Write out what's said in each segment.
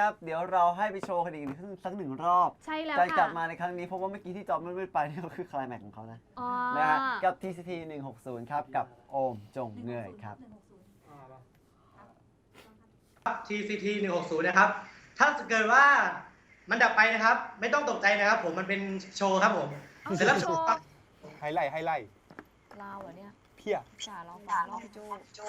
ครับ เดี๋ยวเราให้ไปโชว์กันอีกสักหนึ่งรอบใช่แล้วการค่ะกลับมาในครั้งนี้เพราะว่าเมื่อกี้ที่จอมมืดๆไปนี่ก็คือคลายแม็กซ์ของเขานะอ๋อนะฮะกับ TCT 160 ครับ กับโอมจงเงยครับ TCT 160 นะครับ ถ้าเกิดว่ามันดับไปนะครับ ไม่ต้องตกใจนะครับ ผม มันเป็นโชว์ครับผมเอาเสร็จแล้วโชว์ครับไฮไลท์ไฮไลท์เราเหรอเนี่ยเพีย จ่าเราฟังรอบพี่โจ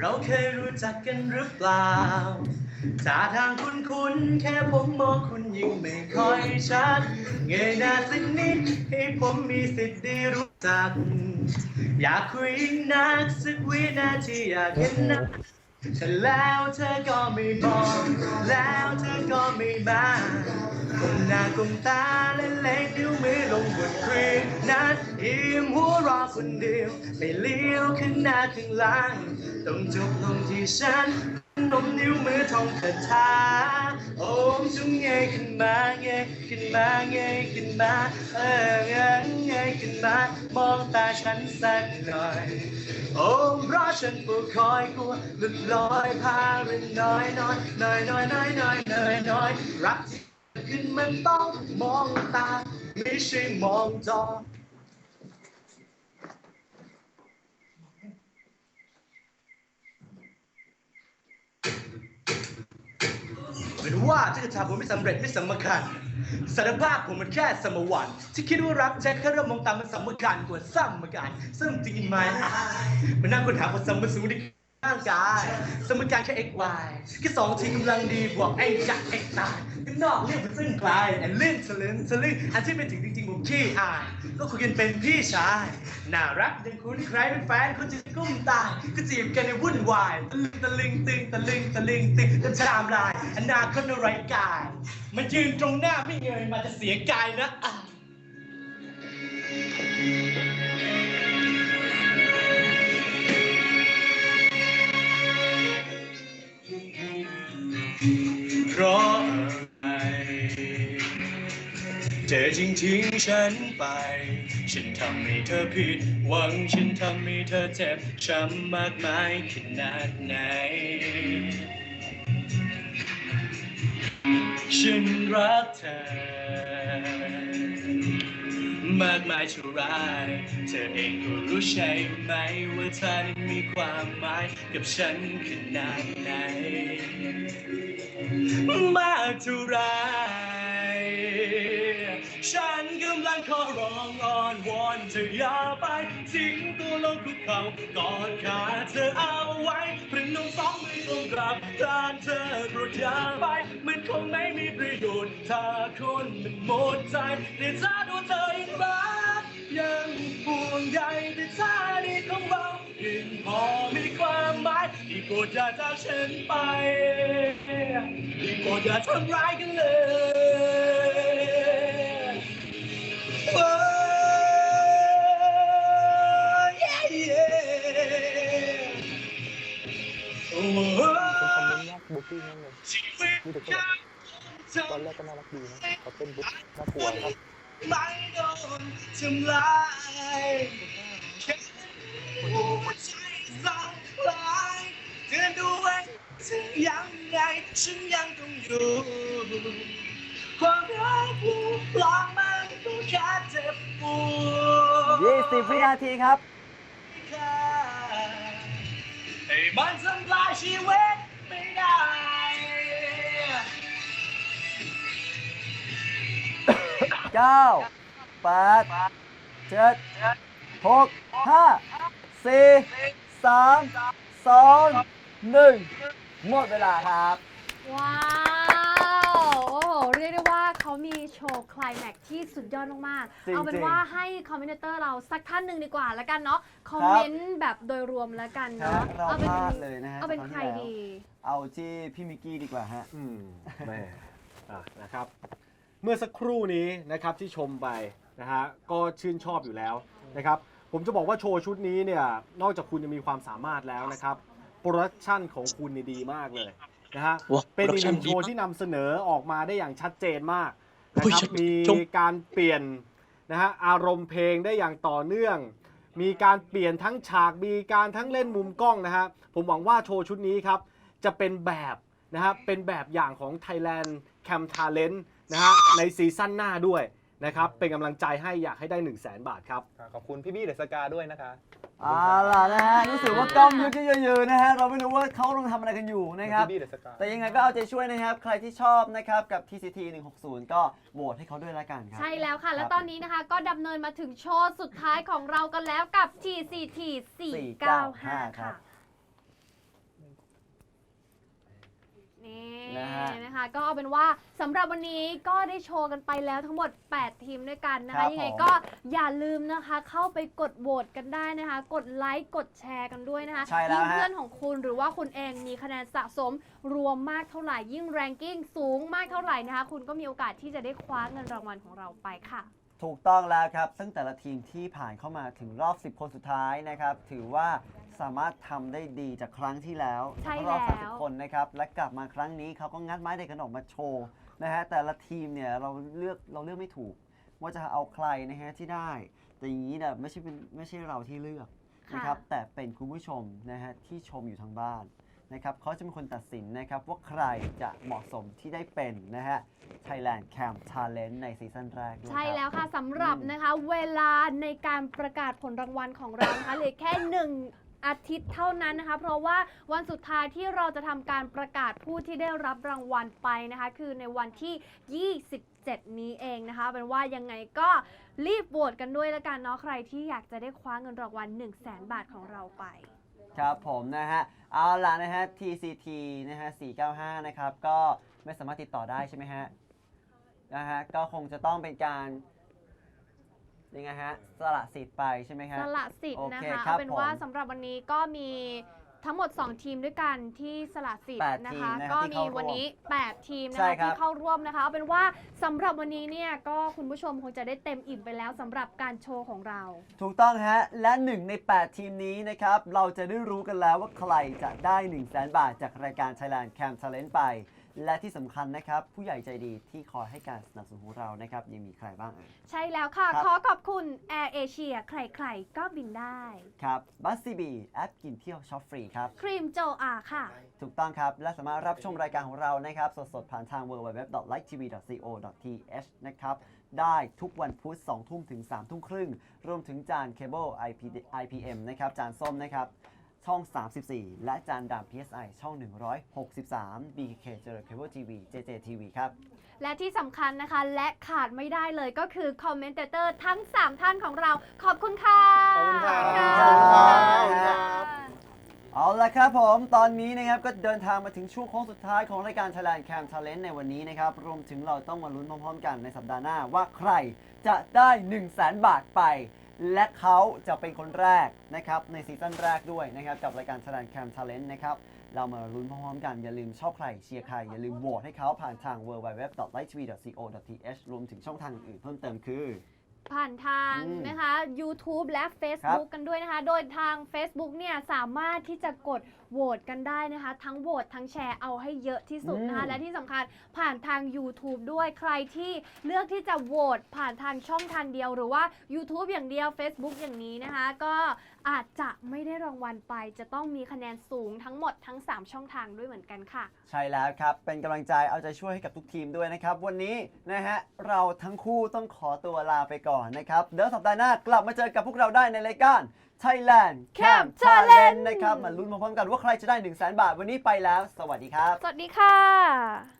เราเคยรู้จักกันหรือเปล่าท่าทางคุ้นคุ้นๆแค่ผมมองคุณยิ่งไม่ค่อยชัด เงยหน้าสักนิดให้ผมมีสิทธิ์ได้รู้จัก อยากคุยนักสักวินาทีอยากเห็นหน้าแต่แล้วเธอก็ไม่บอกแล้วเธอก็ไม่มา ก้มหน้าก้มตาและเล็กนิ้วมือลงบนครีมนัดอิ่มหัวรอคนเดียวไม่เลี้ยวข้างหน้าข้างหลังต้องจบลงที่ฉันนมนิ้วมือทองคาถาโอมจงเงยขึ้นมาเงยขึ้นมาเงยขึ้นมาเออเงยเงยขึ้นมามองตาฉันสักหน่อยโอ้เพราะฉันเฝ้าคอยกลัวหลุดลอยพาเรื่องน้อยน้อยน้อยน้อยน้อยน้อยน้อยน้อยรัก ขึ้นมันต้องมองตา ไม่ใช่มองจอเป็นว่าที่จะทำผมไม่สำเร็จไม่สำคัญสารภาพผมมันแค่สมวัน ที่คิดว่ารักแจ็คแค่เริ่มมองตามมันสำคัญกว่าซ้ำมากันซึ่งจริงไหมมันน่าค้นหาความสมสูงใน ร่างกาย สมการแค่ x y แค่สองทีกำลังดีบวกไอ้จักไอ้ตายข้างนอกเรียกเป็นซึ่งกลายไอ้เรื่องทะลึ่งทะลึ่งอันที่เป็นถึงจริงๆผมขี้อาย ก็คุยกันเป็นพี่ชาย น่ารักยังคุ้นใครเป็นแฟนคนจะกุ้มตายก็จีบกันในวุ่นวายตะลึงตึงตะลึงตะลึงตึงจะชามลายอนาคตอะไรกายมายืนตรงหน้าไม่เงยมาจะเสียกายนะอะ เพราะอะไรเธอจึงทิ้งฉันไป ฉันทำให้เธอผิดหวัง ฉันทำให้เธอเจ็บช้ำมากมายขนาดไหน ฉันรักเธอ มากมายเท่าไรเธอเองก็รู้ใช่ไหม ว่าเธอนั้นมีความหมายกับฉันขนาดไหน มากเท่าไร ฉันกำลังขอร้องอ้อนวอนเธออย่าไปทิ้งตัวลงคุกเข่ากอดขาเธอเอาไว้พรนมสองมือลงกราบทานเธอโปรดอย่าไป มันคงไม่มีประโยชน์ ถ้าคนมันหมดใจแต่ถ้าดูเธอยังรักยังห่วงใยแต่ถ้าดีของเรายังพอมี หมายดีโปรดอย่าจากฉันไปดีโปรดอย่าทำร้ายกันเลยโอ้ยเย้เย้โอ้โหเป็นคอมเมนต์ยากบุ๊กิ้งนั่นเลยชีวิตมีแต่คนฉับอกตอนแรกก็น่ารักดีนะเขาเป็นบุ๊กน่ากลัวครับไม่โดนทำลายแค่หัวใจ ด้วยถึงยังไงฉันยังต้องอยู่ ความรักผูกปลอมมันก็แค่เจ็บปวด20 วินาทีครับ ให้มันทำลายชีวิตไม่ได้ 9 8 7 6 5 4 3 2 1 หมดเวลาครับ ว้าว โอ้โห เรียกได้ว่าเขามีโชว์คลายแม็กซ์ที่สุดยอดมากจริงๆๆเอาเป็นว่าให้คอมเมนเตอร์เราสักท่านหนึ่งดีกว่าแล้วกันเนาะ คอมเมนต์แบบโดยรวมแล้วกันครัเนาะบเราเอาเป็นพลาดเลยนะฮะเอาเป็นตอนใคที่รแล้ว ดี เอาที่พี่มิกกี้ดีกว่าฮะ อืมแม่อะนะครับ เมื่อสักครู่นี้นะครับที่ชมไปนะฮะก็ชื่นชอบอยู่แล้วนะครับ ผมจะบอกว่าโชว์ชุดนี้เนี่ยนอกจากคุณจะมีความสามารถแล้วนะครับ โปรดักชันของคุณเนี่ยดีมากเลยนะฮะ ว้าวเป็นอีกหนึ่ง production โชว์ที่นำเสนอออกมาได้อย่างชัดเจนมากนะเฮ้ยครับชมมีชม การเปลี่ยนนะฮะอารมณ์เพลงได้อย่างต่อเนื่อง มีการเปลี่ยนทั้งฉาก มีการทั้งเล่นมุมกล้องนะฮะ ผมหวังว่าโชว์ชุดนี้ครับ จะเป็นแบบนะฮะ เป็นแบบอย่างของ Thailand Cam Talent นะฮะ ในซีซั่นหน้าด้วย นะครับ เป็นกำลังใจให้อยากให้ได้ 1 0 0 0 0แบาทครับขอบคุณพี่บี้เดอะสกาด้วยนะคะเอาล่ะนะฮะรู้สึกว่ากล้องยุกยืนๆนะฮะเราไม่รู้ว่าเขากำลังทำอะไรกันอยู่นะครับ พี่บี้เดอะสกา แต่ยังไงก็เอาใจช่วยนะครับ ใครที่ชอบนะครับกับ TCT 160 ก็โหวตให้เขาด้วยละกันครับใช่แล้วค่ะ และครับตอนนี้นะคะก็ดำเนินมาถึงโชว์สุดท้ายของเรากันแล้วกับ TCT 495ครัค่ะ บ นี่นะฮะ นะคะ ก็เอาเป็นว่าสำหรับวันนี้ก็ได้โชว์กันไปแล้วทั้งหมด 8 ทีมด้วยกันนะครัคะ บยังไงผมก็อย่าลืมนะคะ เข้าไปกดโหวตกันได้นะคะ กดไลค์กดแชร์กันด้วยนะคะใช่แล้วยิ่งฮะ เพื่อนของคุณหรือว่าคุณเองมีคะแนนสะสมรวมมากเท่าไหร่ยิ่งแรงกิ้งสูงมากเท่าไหร่นะคะ คุณก็มีโอกาสที่จะได้คว้าเงินรางวัลของเราไปค่ะ ถูกต้องแล้วครับ ซึ่งแต่ละทีมที่ผ่านเข้ามาถึงรอบ 10 คนสุดท้ายนะครับ ถือว่าสามารถทำได้ดีจากครั้งที่แล้วใช่รอบแล้ว 30 คนนะครับ และกลับมาครั้งนี้เขาก็งัดไม้เด็กกันออกมาโชว์นะฮะ แต่ละทีมเนี่ยเราเลือกเราเลือกไม่ถูก ว่าจะเอาใครนะฮะที่ได้ แต่อย่างนี้เนี่ยไม่ใช่เป็นไม่ใช่เราที่เลือกนะครับ แต่เป็นคุณผู้ชมนะฮะที่ชมอยู่ทางบ้าน นะครับเขาจะเป็นคนตัดสินนะครับว่าใครจะเหมาะสมที่ได้เป็นนะฮะ Thailand Camp Talent ในซีซั่นแรกด้วยใช่ครับแล้วค่ะสำหรับอืมนะคะ เวลาในการประกาศผลรางวัลของเรานะคะเหลือแค่หนึ่งอาทิตย์เท่านั้นนะคะ เพราะว่าวันสุดท้ายที่เราจะทำการประกาศผู้ที่ได้รับรางวัลไปนะคะ คือในวันที่ 27 นี้เองนะคะ เป็นว่ายังไงก็รีบโหวตกันด้วยละกันเนาะใครที่อยากจะได้คว้าเงินรางวัล1 0 0 0 0แบาทของเราไป ครับผมนะฮะเอาล่ะนะฮะ TCT นะฮะ495 นะครับ ก็ไม่สามารถติดต่อได้ใช่ไหมฮะนะฮะก็คงจะต้องเป็นการยังไงฮะสละสิทธิ์ไปใช่ไหมฮะ สละสิทธิ์นะโอเคคะครับเอาเป็นว่าผม สำหรับวันนี้ก็มี ทั้งหมด 2 ทีมด้วยกันที่สละสิทแปธิ์ดนะทีมคะนะครับก็ที่มีเข้าร่วมวันนี้ 8 ทีมนะใช่คะครับ ที่เข้าร่วมนะคะเอาเป็นว่าสำหรับวันนี้เนี่ยก็คุณผู้ชมคงจะได้เต็มอิ่มไปแล้วสำหรับการโชว์ของเรา ถูกต้องฮะ และหนึ่งใน 8 ทีมนี้นะครับ เราจะได้รู้กันแล้วว่าใครจะได้ 1 0 0 0 0แบาทจากรายการ Thailand Camp Talent ไป และที่สำคัญนะครับ ผู้ใหญ่ใจดีที่คอยให้การสนับสนุนของเรานะครับยังมีใครบ้างเอ่ย ใช่แล้วค่ะ ครับ ขอขอบคุณ Air Asia ใครๆ ก็บินได้ ครับบัสซีบีแอปกินเที่ยวช็อปฟรีครับ ครีมโจอาค่ะ ถูกต้องครับ และสามารถรับชมรายการของเรานะครับ สดๆ ผ่านทาง www.livetv.co.th นะครับ ได้ทุกวันพุธ2ทุ่มถึง3ทุ่มครึ่ง รวมถึงจานเคเบิล IP IPM นะครับ จานส้มนะครับ ช่อง 34 และจานดำ PSI ช่อง 163 BK เจอ Cable TV JJ TV ครับ และที่สำคัญนะคะ และขาดไม่ได้เลยก็คือคอมเมนเตอร์ทั้ง 3 ท่านของเราขอบคุณค่ะ ขอบคุณครับขอบคุณค่ะขอบคุณครับ เอาละครับผม ตอนนี้นะครับก็เดินทางมาถึงช่วงโค้งสุดท้ายของรายการ Thailand Cam Talent ในวันนี้นะครับ รวมถึงเราต้องมาลุ้นพร้อมๆกันในสัปดาห์หน้าว่าใครจะได้ 1 0 0 0 0แบาทไป และเขาจะเป็นคนแรกนะครับในซีซั่นแรกด้วยนะครับกับรายการ Thailand Cam Talent นะครับเรามาลุ้นพร้อมๆกัน อย่าลืมชอบใครเชียร์ใคร อย่าลืมโหวตให้เขาผ่านทาง www.livetv.co.th รวมถึงช่องทางอื่นเพิ่มเติมคือ ผ่านทางอืมนะคะ YouTube และ Facebook กันด้วยนะคะ โดยทาง Facebook เนี่ยสามารถที่จะกดโหวตกันได้นะคะ ทั้งโหวตทั้งแชร์เอาให้เยอะที่สุดนะคะ อืม และที่สำคัญผ่านทาง YouTube ด้วยใครที่เลือกที่จะโหวตผ่านทางช่องทางเดียวหรือว่า YouTube อย่างเดียว Facebook อย่างนี้นะคะ ก็อาจจะไม่ได้รางวัลไป จะต้องมีคะแนนสูงทั้งหมดทั้ง 3 ช่องทางด้วยเหมือนกันค่ะ ใช่แล้วครับ เป็นกำลังใจเอาใจช่วยให้กับทุกทีมด้วยนะครับ วันนี้นะฮะ เราทั้งคู่ต้องขอตัวลาไปก่อนนะครับ เดี๋ยวสัปดาห์หน้ากลับมาเจอกับพวกเราได้ในรายการ Thailand Camp Camp Talent Talent นะครับ มาลุ้นพร้อมๆกันว่าใครจะได้ 1 0 0 0 0แบาท วันนี้ไปแล้ว สวัสดีครับ สวัสดีค่ะ